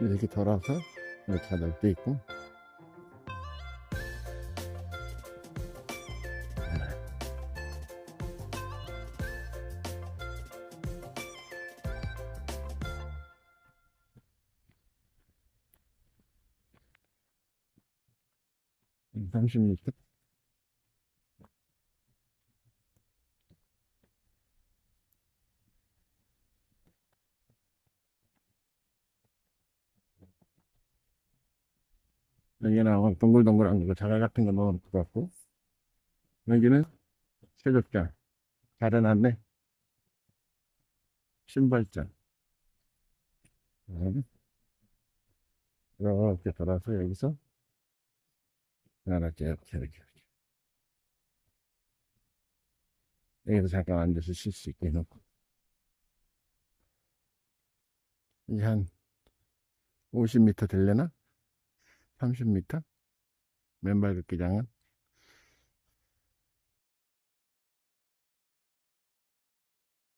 이렇게 돌아서 이렇게 하나 돼 있고. 음, 30m 여기는 동글동글한 거 자갈 같은 거 넣을 것 같고 여기는 세족장 잘 해놨네 신발장 음. 이렇게 돌아서 여기서 이렇게 이렇게 이렇게. 여기서 잠깐 앉아서 쉴 수 있게 해놓고 이게 한 50m 될려나? 30m? 맨발 걷기장은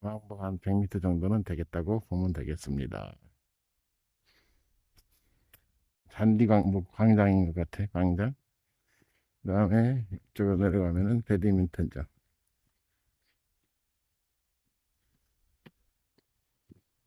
뭐한 100m 정도는 되겠다고 보면 되겠습니다. 잔디광, 뭐 광장인 것 같아, 광장. 그 다음에 이쪽으로 내려가면은 배드민턴장.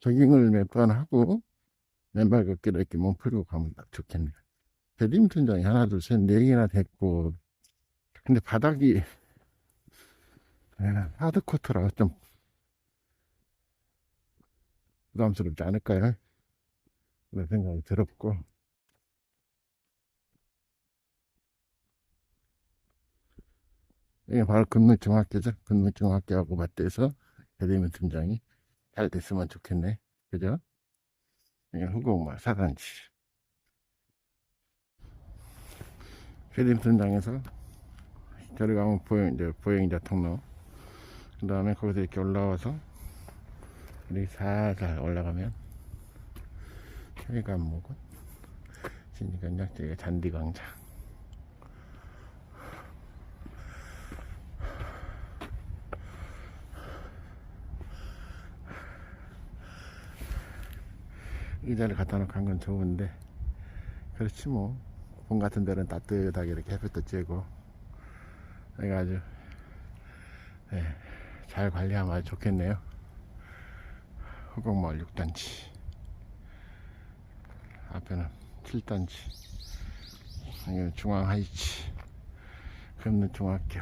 조깅을 몇 번 하고 맨발 걷기로 이렇게 몸 풀고 가면 딱 좋겠네요. 배드민턴장이 하나, 둘, 셋, 네 개나 됐고, 근데 바닥이, 에, 하드코트라 좀 부담스럽지 않을까요? 그런 생각이 들었고, 이게 바로 근무중학교죠. 근무중학교하고 맞대서 배드민턴장이 잘 됐으면 좋겠네. 그죠? 이게 후곡마 사단지. 배드민턴장에서 저리 가면 보행, 이제 보행자 통로. 그 다음에 거기서 이렇게 올라와서 이렇게 살살 올라가면 혈관목은 진이간장 저기가 잔디광장. 의자를 갖다 놓고 한 건 좋은데 그렇지 뭐 봄 같은 데는 따뜻하게 이렇게 햇볕도 쬐고. 여기가 아주 예, 잘 관리하면 아주 좋겠네요. 후곡마을 6단지. 앞에는 7단지. 여기는 중앙하이치. 금능중학교.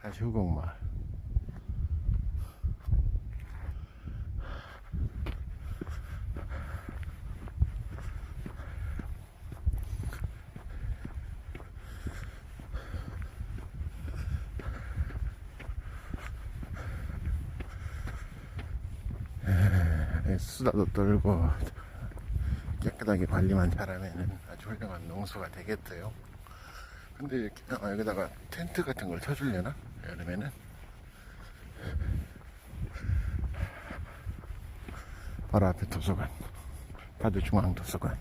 다시 후곡마을 예, 수다도 떨고 깨끗하게 관리만 잘하면 아주 훌륭한 농수가 되겠어요. 근데 이렇게 아, 여기다가 텐트 같은 걸 쳐주려나? 여름에는 바로 앞에 도서관 파주 중앙 도서관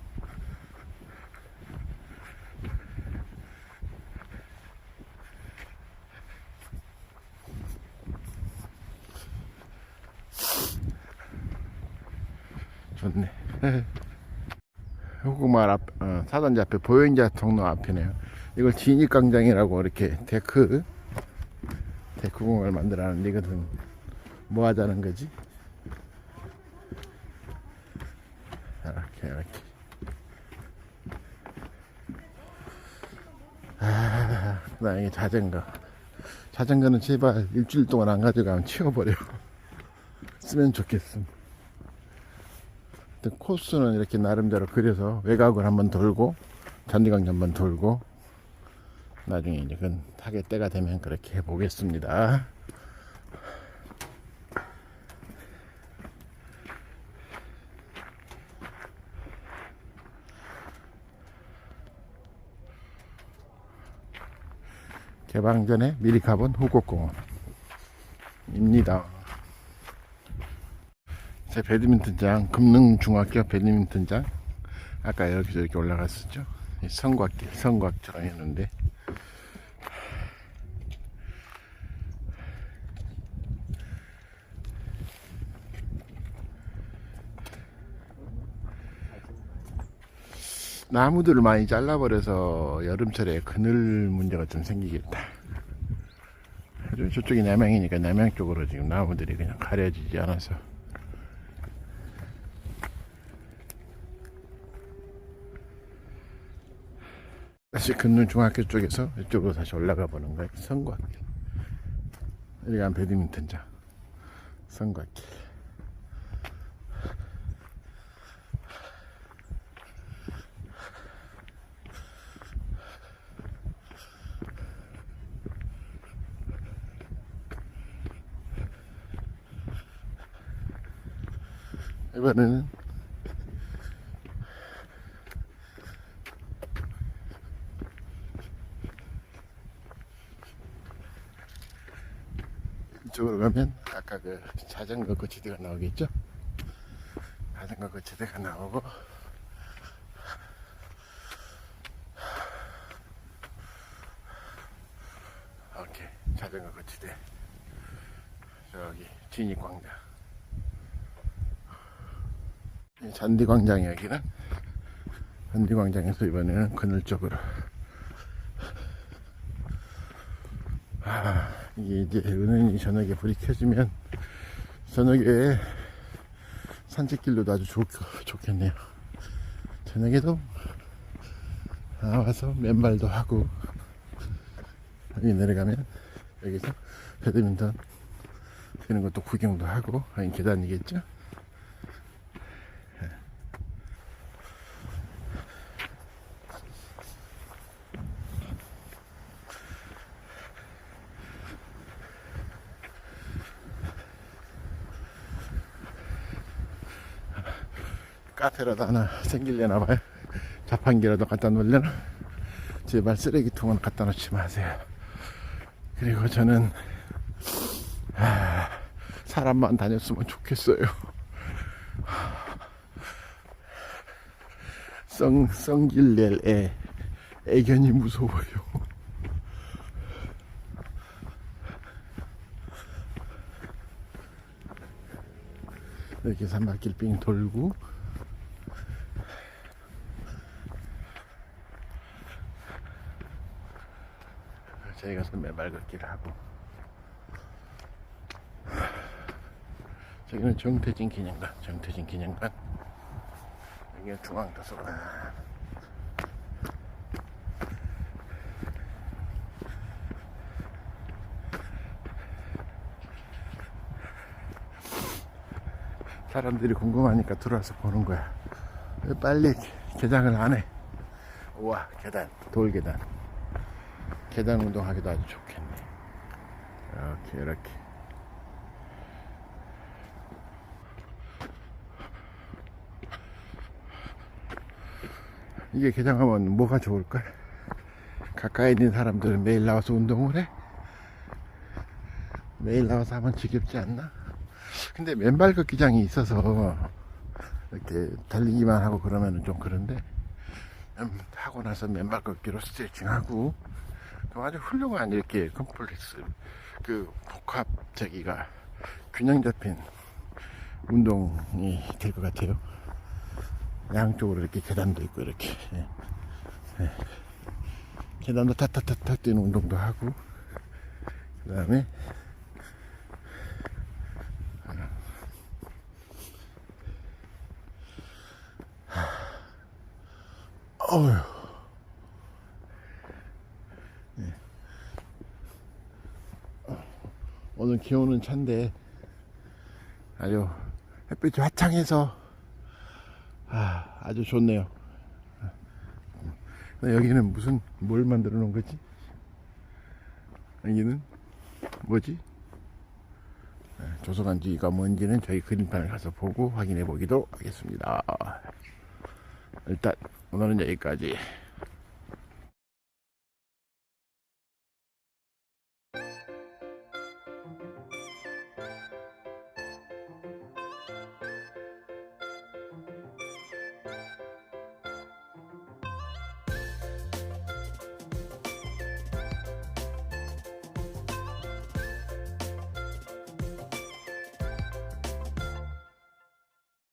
좋네. 후구마을 앞, 어, 사단지 앞에 보행자 통로 앞이네요. 이걸 진입광장이라고 이렇게 데크, 데크공을 만들어놨는데 이것은 뭐 하자는 거지? 이렇게, 이렇게. 아, 나 이게 자전거. 자전거는 제발 일주일 동안 안 가져가면 치워버려. 쓰면 좋겠음. 하여튼 코스는 이렇게 나름대로 그려서 외곽을 한번 돌고 잔디광장 한번 돌고 나중에 이제 그건 타게 때가 되면 그렇게 해보겠습니다. 개방 전에 미리 가본 후곡공원입니다. 제 배드민턴장 금능중학교 배드민턴장 아까 여기서 이렇게 올라갔었죠 이 성곽길 성곽처럼 했는데 나무들을 많이 잘라버려서 여름철에 그늘 문제가 좀 생기겠다. 저쪽이 남양이니까 남양 쪽으로 지금 나무들이 그냥 가려지지 않아서. 다시 근능 중학교 쪽에서 이쪽으로 다시 올라가 보는 거예요. 성곽길. 여기가 배드민턴장. 성곽길. 이번에는 이쪽으로 가면 아까 그 자전거 거치대가 나오겠죠? 자전거 거치대가 나오고. 오케이. 자전거 거치대. 저기 진입광장. 이 잔디광장 여기는? 잔디광장에서 이번에는 그늘 쪽으로. 아, 이게 이제 은은히 저녁에 불이 켜지면 저녁에 산책길로도 아주 좋, 좋겠네요. 저녁에도 나와서 맨발도 하고 여기 내려가면 여기서 배드민턴 치는 것도 구경도 하고 여기 계단이겠죠? 카페라도 하나 생기려나 봐요. 자판기라도 갖다 놓으려나? 제발 쓰레기통은 갖다 놓지 마세요. 그리고 저는 하, 사람만 다녔으면 좋겠어요. 성 성길낼 애 애견이 무서워요. 이렇게 산바퀴 빙 돌고 저희 가서 맨발 걷기를 하고. 저기는 정태진 기념관 정태진 기념관. 여기가 중앙도서관. 사람들이 궁금하니까 들어와서 보는 거야. 왜 빨리 개장을 안해. 우와 계단 돌계단 계단 운동하기도 아주 좋겠네. 이렇게 이렇게. 이게 개장하면 뭐가 좋을까? 가까이 있는 사람들은 매일 나와서 운동을 해? 매일 나와서 하면 지겹지 않나? 근데 맨발 걷기장이 있어서 이렇게 달리기만 하고 그러면 좀 그런데 음, 하고 나서 맨발 걷기로 스트레칭하고 아주 훌륭한 이렇게 컴플렉스 그 복합 저기가 균형 잡힌 운동이 될 것 같아요. 양쪽으로 이렇게 계단도 있고 이렇게 예. 예. 계단도 탁탁탁탁 뛰는 운동도 하고 그 다음에 어휴 오늘 기온은 찬데 아주 햇빛이 화창해서 아, 아주 좋네요. 여기는 무슨 뭘 만들어 놓은 거지? 여기는 뭐지? 네, 조선간지가 뭔지는 저희 그림판을 가서 보고 확인해 보기도 하겠습니다. 일단 오늘은 여기까지.